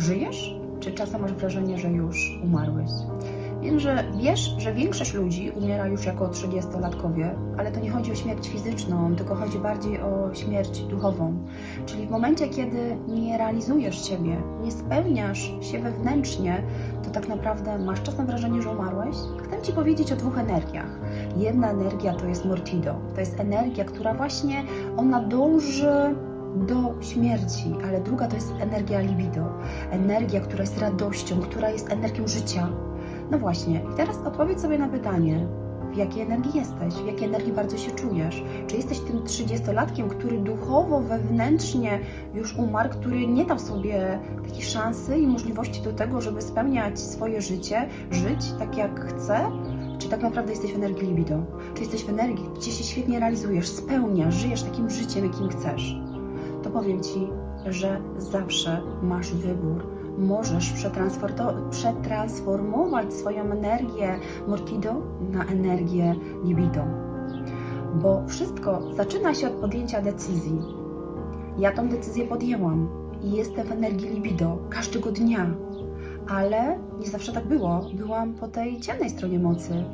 Żyjesz? Czy czasem masz wrażenie, że już umarłeś? Wiem, że wiesz, że większość ludzi umiera już jako 30-latkowie, ale to nie chodzi o śmierć fizyczną, tylko chodzi bardziej o śmierć duchową. Czyli w momencie, kiedy nie realizujesz siebie, nie spełniasz się wewnętrznie, to tak naprawdę masz czasem wrażenie, że umarłeś. Chcę Ci powiedzieć o dwóch energiach. Jedna energia to jest mortido. To jest energia, która właśnie ona dąży do śmierci, ale druga to jest energia libido. Energia, która jest radością, która jest energią życia. No właśnie, i teraz odpowiedz sobie na pytanie, w jakiej energii jesteś, w jakiej energii bardzo się czujesz. Czy jesteś tym 30-latkiem, który duchowo, wewnętrznie już umarł, który nie dał sobie takiej szansy i możliwości do tego, żeby spełniać swoje życie, żyć tak jak chce? Czy tak naprawdę jesteś w energii libido? Czy jesteś w energii, gdzie się świetnie realizujesz, spełniasz, żyjesz takim życiem, jakim chcesz? Powiem Ci, że zawsze masz wybór możesz przetransformować swoją energię mortido na energię libido. Bo wszystko zaczyna się od podjęcia decyzji. Ja tą decyzję podjęłam i jestem w energii libido każdego dnia. Ale nie zawsze tak było. Byłam po tej ciemnej stronie mocy.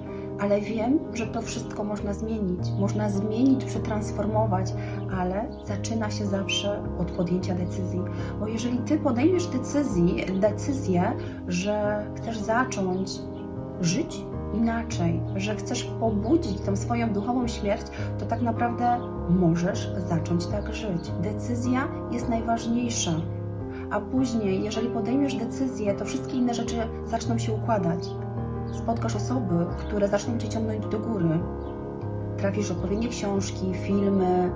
Ale wiem, że to wszystko można zmienić. Można zmienić, przetransformować, ale zaczyna się zawsze od podjęcia decyzji. Bo jeżeli ty podejmiesz decyzji, decyzję, że chcesz zacząć żyć inaczej, że chcesz pobudzić tą swoją duchową śmierć, to tak naprawdę możesz zacząć tak żyć. Decyzja jest najważniejsza. A później, jeżeli podejmiesz decyzję, to wszystkie inne rzeczy zaczną się układać. Spotkasz osoby, które zaczną cię ciągnąć do góry. Trafisz odpowiednie książki, filmy,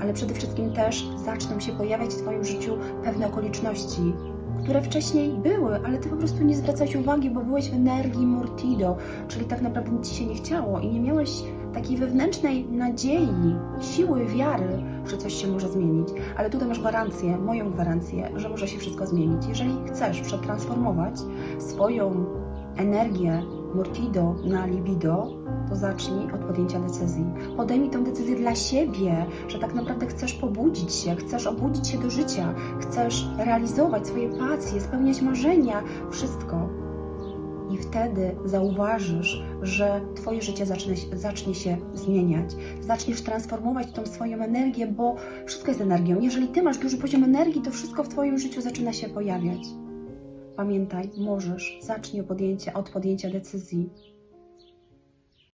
ale przede wszystkim też zaczną się pojawiać w Twoim życiu pewne okoliczności, które wcześniej były, ale Ty po prostu nie zwracałeś uwagi, bo byłeś w energii mortido, czyli tak naprawdę nic Ci się nie chciało i nie miałeś takiej wewnętrznej nadziei, siły, wiary, że coś się może zmienić. Ale tutaj masz gwarancję, moją gwarancję, że może się wszystko zmienić. Jeżeli chcesz przetransformować swoją energię mortido na libido, to zacznij od podjęcia decyzji. Podejmij tę decyzję dla siebie, że tak naprawdę chcesz pobudzić się, chcesz obudzić się do życia, chcesz realizować swoje pasje, spełniać marzenia, wszystko. I wtedy zauważysz, że Twoje życie zacznie, zacznie się zmieniać. Zaczniesz transformować tą swoją energię, bo wszystko jest energią. Jeżeli Ty masz duży poziom energii, to wszystko w Twoim życiu zaczyna się pojawiać. Pamiętaj, możesz, zacznij od od podjęcia decyzji.